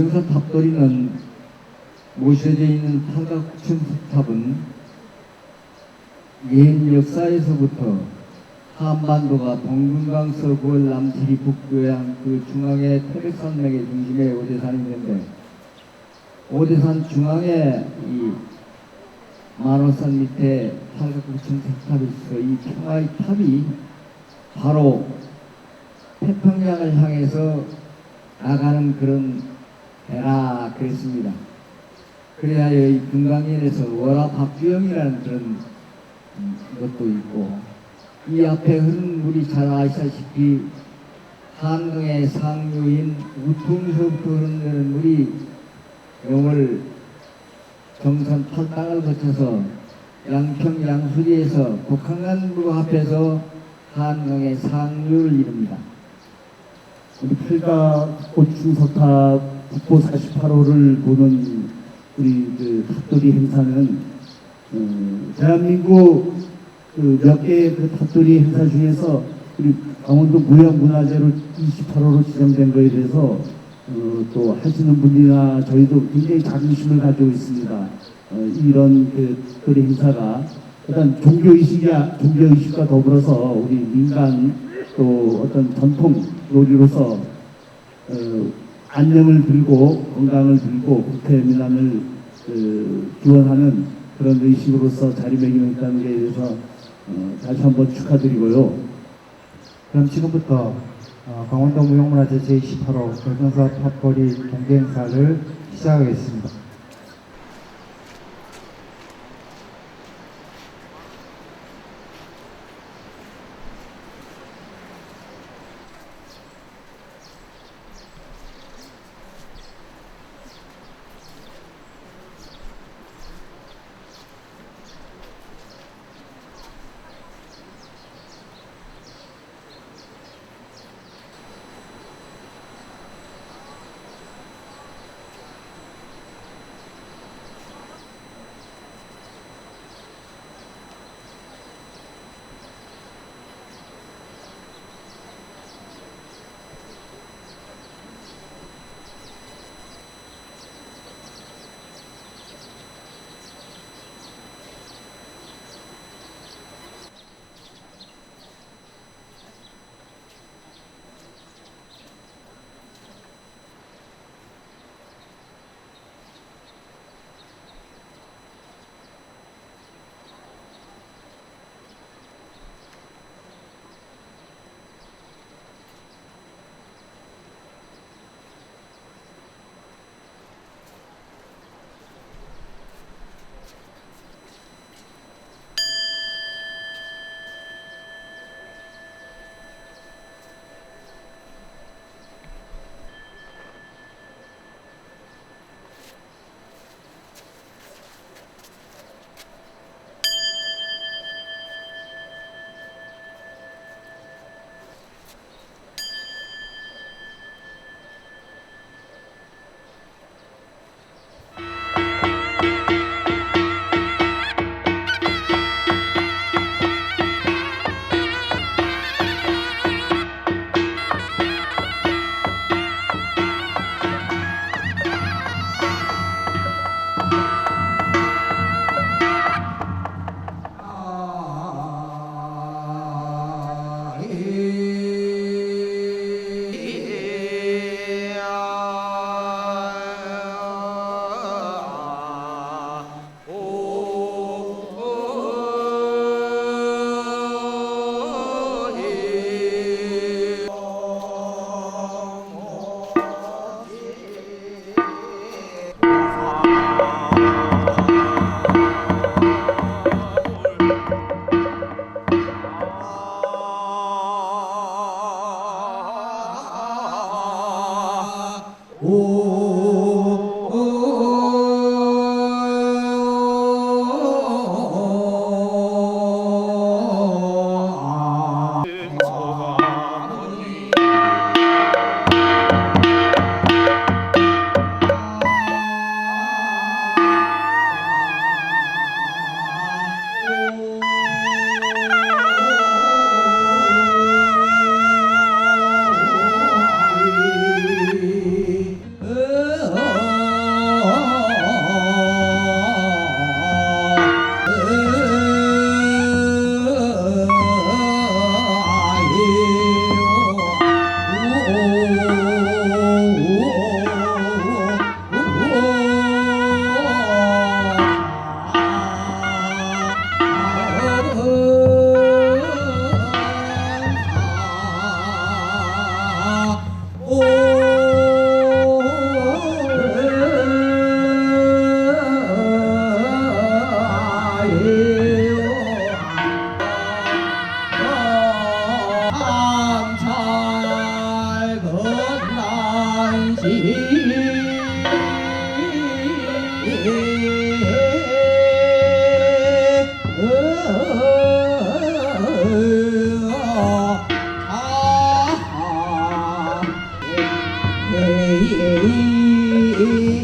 이 월등산 탑돌이는 모셔져 있는 팔각구천탑은 옛 역사에서부터 한반도가 동문강서 구월 남지리 북교양 그 중앙의 태백산맥의 중심에 오대산이 있는데 오대산 중앙에 이 만호산 밑에 팔각구천 탑이 있어. 이 평화의 탑이 바로 태평양을 향해서 나가는 그런 배라 그랬습니다. 그래야 이 금강연에서 월화 박주영이라는 그런 음, 것도 있고 이 앞에 흐르는 물이 잘 아시다시피 한강의 상류인 우통에서부터 흐르는 물이 영월 정선 팔당을 거쳐서 양평 양수리에서 북한강물과 합해서 한강의 상류를 이룹니다. 우리 팔각 고충석탑 국보 48호를 보는 우리 그 탑돌이 행사는 어, 대한민국 그 몇 개의 그 탑돌이 행사 중에서 우리 강원도 무형문화재로 28호로 지정된 거에 대해서 어, 또 하시는 분이나 저희도 굉장히 자긍심을 가지고 있습니다. 어, 이런 그 탑돌이 행사가 일단 종교의식이야 종교의식과 더불어서 우리 민간 또 어떤 전통 놀이로서 어, 안녕을 들고 건강을 들고 국태민안을 그, 기원하는 그런 의식으로서 자리매김했다는 데 대해서 어, 다시 한번 축하드리고요. 그럼 지금부터 어, 강원도 무형문화재 제28호 월등사 탑거리 경계 행사를 시작하겠습니다.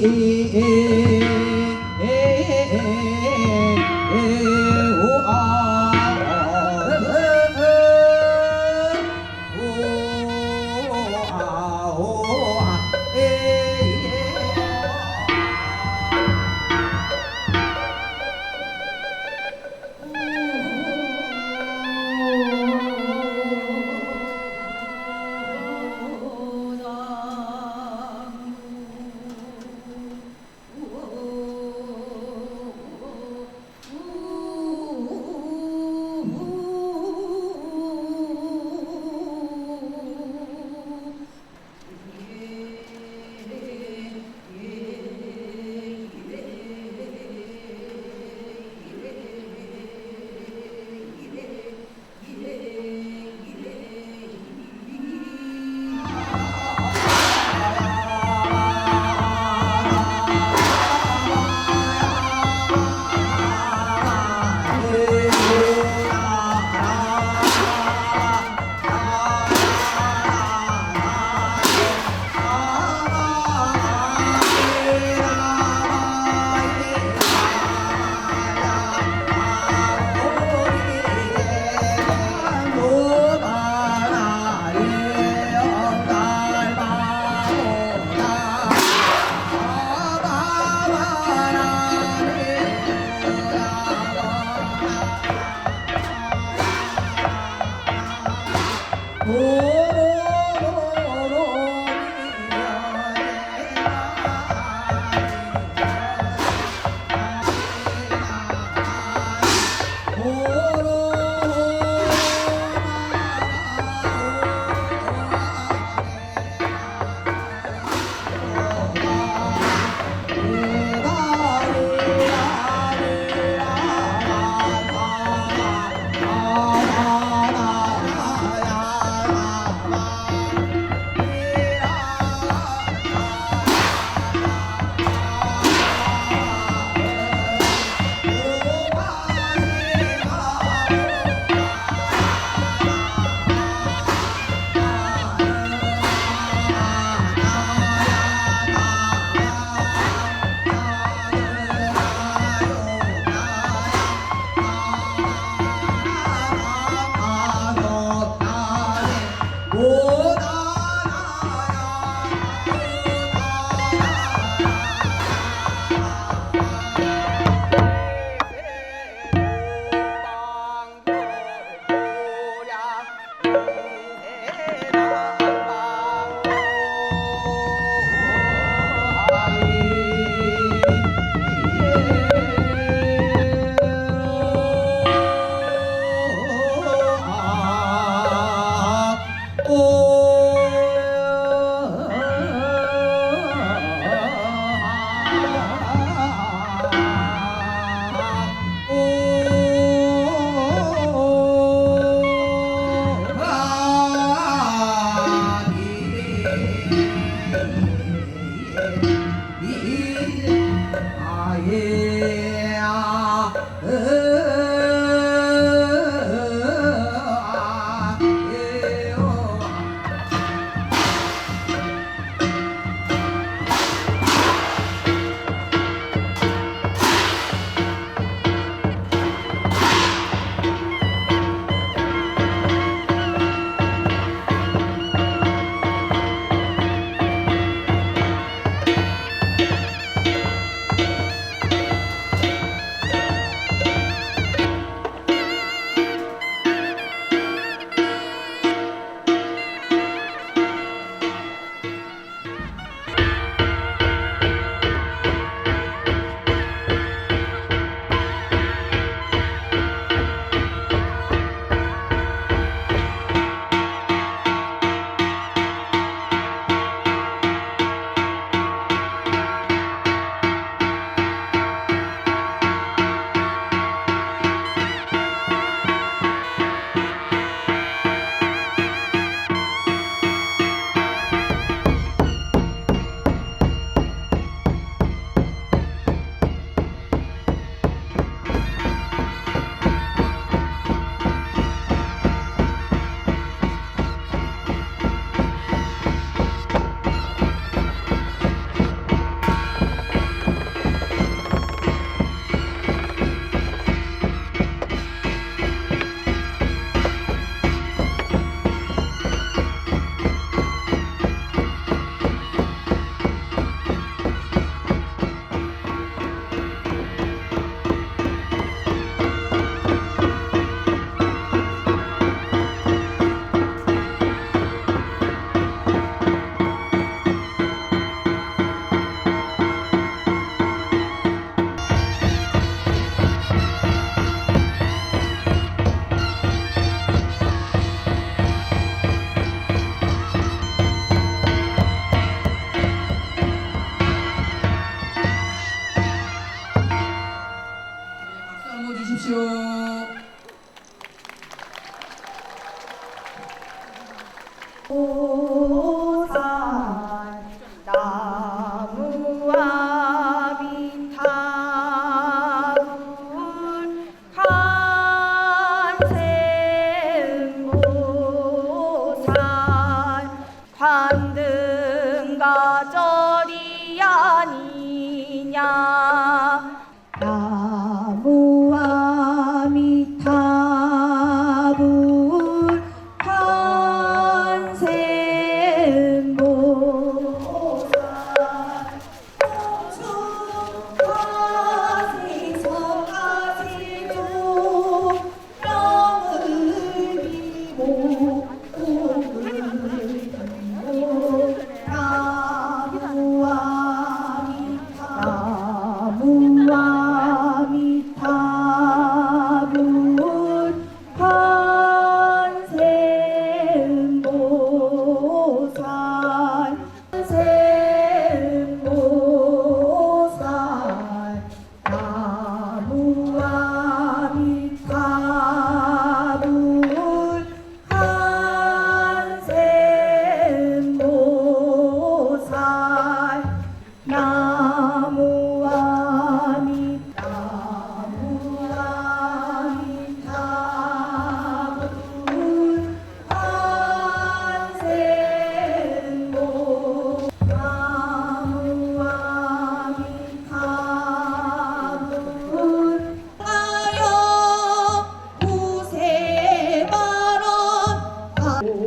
e.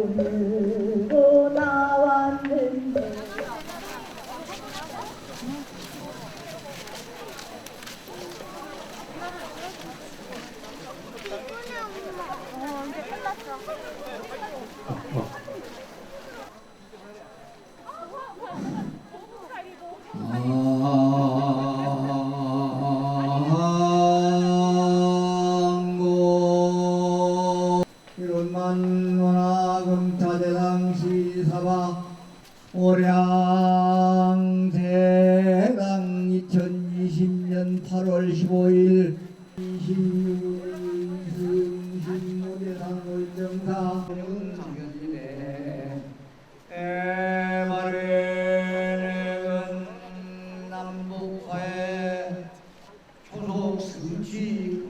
Senhor. 5월 15일 신문대상울정사 남북화의 초속 승지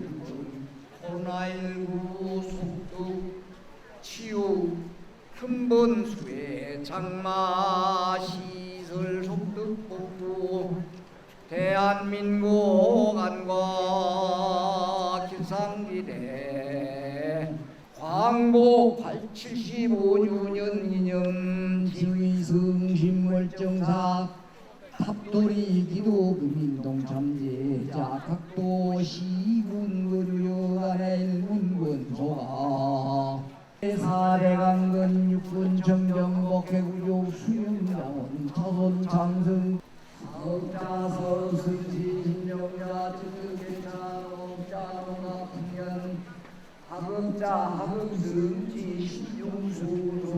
코로나19 속도 치유 큰본수의 장마. 대한민국 안과 기상기대 광복 875주년 기념 지위승신월정사 탑돌이 기도 국민동참제 자 각도 시군군류간의 일군군 소가 사대강근 육군 정경복 해구조 수용장원 차손 장승 Abend da haben wir die Stimmung so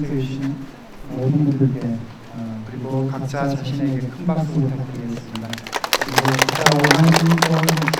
참석해 주신 모든 분들께 어, 그리고 각자 자신에게 큰 박수 부탁드리겠습니다. 그리고 각자 원하신 소